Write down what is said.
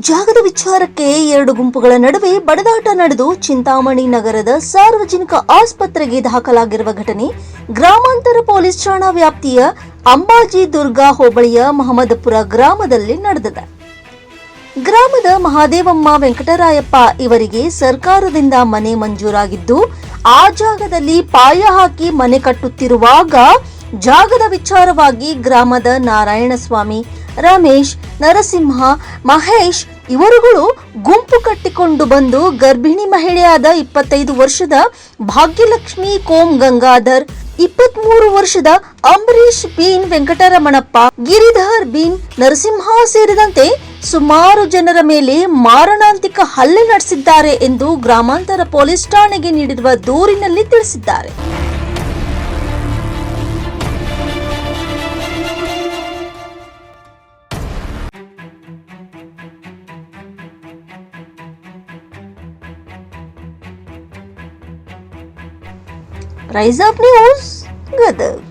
ಜಾಗದ ವಿಚಾರಕ್ಕೆ ಎರಡು ಗುಂಪುಗಳ ನಡುವೆ ಬಡದಾಟ ನಡೆದು ಚಿಂತಾಮಣಿ ನಗರದ ಸಾರ್ವಜನಿಕ ಆಸ್ಪತ್ರೆಗೆ ದಾಖಲಾಗಿರುವ ಘಟನೆ ಗ್ರಾಮಾಂತರ ಪೊಲೀಸ್ ಠಾಣಾ ವ್ಯಾಪ್ತಿಯ ಅಂಬಾಜಿ ದುರ್ಗಾ ಹೋಬಳಿಯ ಮಹಮ್ಮದಪುರ ಗ್ರಾಮದಲ್ಲಿ ನಡೆದಿದೆ. ಗ್ರಾಮದ ಮಹಾದೇವಮ್ಮ ವೆಂಕಟರಾಯಪ್ಪ ಇವರಿಗೆ ಸರ್ಕಾರದಿಂದ ಮನೆ ಮಂಜೂರಾಗಿದ್ದು, ಆ ಜಾಗದಲ್ಲಿ ಪಾಯ ಹಾಕಿ ಮನೆ ಕಟ್ಟುತ್ತಿರುವಾಗ ಜಾಗದ ವಿಚಾರವಾಗಿ ಗ್ರಾಮದ ನಾರಾಯಣಸ್ವಾಮಿ, ರಮೇಶ್, ನರಸಿಂಹ, ಮಹೇಶ್ ಇವರುಗಳು ಗುಂಪು ಕಟ್ಟಿಕೊಂಡು ಬಂದು ಗರ್ಭಿಣಿ ಮಹಿಳೆಯಾದ ಇಪ್ಪತ್ತೈದು ವರ್ಷದ ಭಾಗ್ಯಲಕ್ಷ್ಮಿ ಕೋಮ್ ಗಂಗಾಧರ್ ಇಪ್ಪತ್ಮೂರು ವರ್ಷದ ಅಂಬರೀಶ್ ಬೀನ್ ವೆಂಕಟರಮಣಪ್ಪ, ಗಿರಿಧರ್ ಬೀನ್ ನರಸಿಂಹ ಸೇರಿದಂತೆ ಸುಮಾರು ಜನರ ಮೇಲೆ ಮಾರಣಾಂತಿಕ ಹಲ್ಲೆ ನಡೆಸಿದ್ದಾರೆ ಎಂದು ಗ್ರಾಮಾಂತರ ಪೊಲೀಸ್ ಠಾಣೆಗೆ ನೀಡಿರುವ ದೂರಿನಲ್ಲಿ ತಿಳಿಸಿದ್ದಾರೆ. Rise up News Gadag.